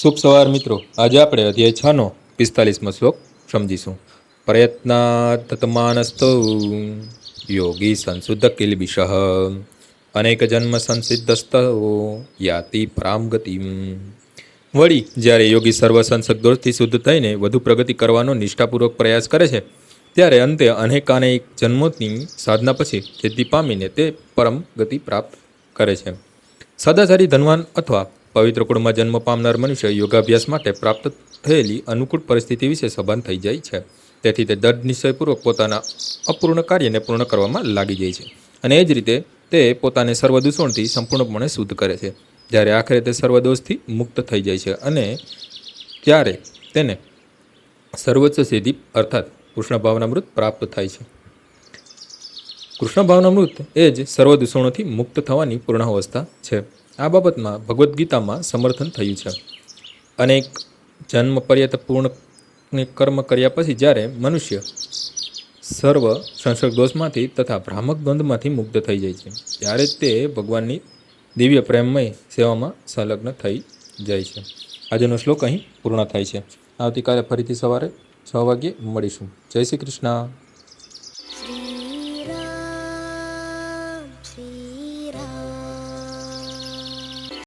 શુભ સવાર મિત્રો. આજે આપણે અધ્યાય છ નો પિસ્તાલીસમો શ્લોક સમજીશું. પ્રયત્નાતમાનસ્તો યોગી સંશુદ્ધ કિલબિષ અનેક જન્મ સંસિદ્ધસ્તો યાતિ પ્રામ ગતિ વળી જ્યારે યોગી સર્વ સંસદ દોષથી શુદ્ધ થઈને વધુ પ્રગતિ કરવાનો નિષ્ઠાપૂર્વક પ્રયાસ કરે છે, ત્યારે અંતે અનેકાનેક જન્મોની સાધના પછી સિદ્ધિ પામીને તે પરમ ગતિ પ્રાપ્ત કરે છે. સદાચારી ધનવાન અથવા પવિત્ર કુળમાં જન્મ પામનાર મનુષ્ય યોગાભ્યાસ માટે પ્રાપ્ત થયેલી અનુકૂળ પરિસ્થિતિ વિશે સભાન થઈ જાય છે. તેથી તે દઢ નિશ્ચયપૂર્વક પોતાના અપૂર્ણ કાર્યને પૂર્ણ કરવામાં લાગી જાય છે. અને એ જ રીતે તે પોતાને સર્વ દૂષણથી સંપૂર્ણપણે શુદ્ધ કરે છે. જ્યારે આખરે તે સર્વદોષથી મુક્ત થઈ જાય છે અને ત્યારે તેને સર્વોચ્ચ સિદ્ધિ અર્થાત કૃષ્ણ ભાવનામૃત પ્રાપ્ત થાય છે. કૃષ્ણ ભાવનામૃત એ જ સર્વ દૂષણોથી મુક્ત થવાની પૂર્ણ અવસ્થા છે. આ બાબતમાં ભગવદ્ ગીતામાં સમર્થન થયું છે. અનેક જન્મ પર્યત પૂર્ણ કર્મ કર્યા પછી જ્યારે મનુષ્ય સર્વ સંસર્ગ દોષમાંથી તથા ભ્રામક દ્વંદમાંથી મુક્ત થઈ જાય છે, ત્યારે તે ભગવાનની દિવ્ય પ્રેમમય સેવામાં સંલગ્ન થઈ જાય છે. આજનો શ્લોક અહીં પૂર્ણ થાય છે. આવતીકાલે ફરીથી સવારે છ વાગ્યે મળીશું. જય શ્રી કૃષ્ણ.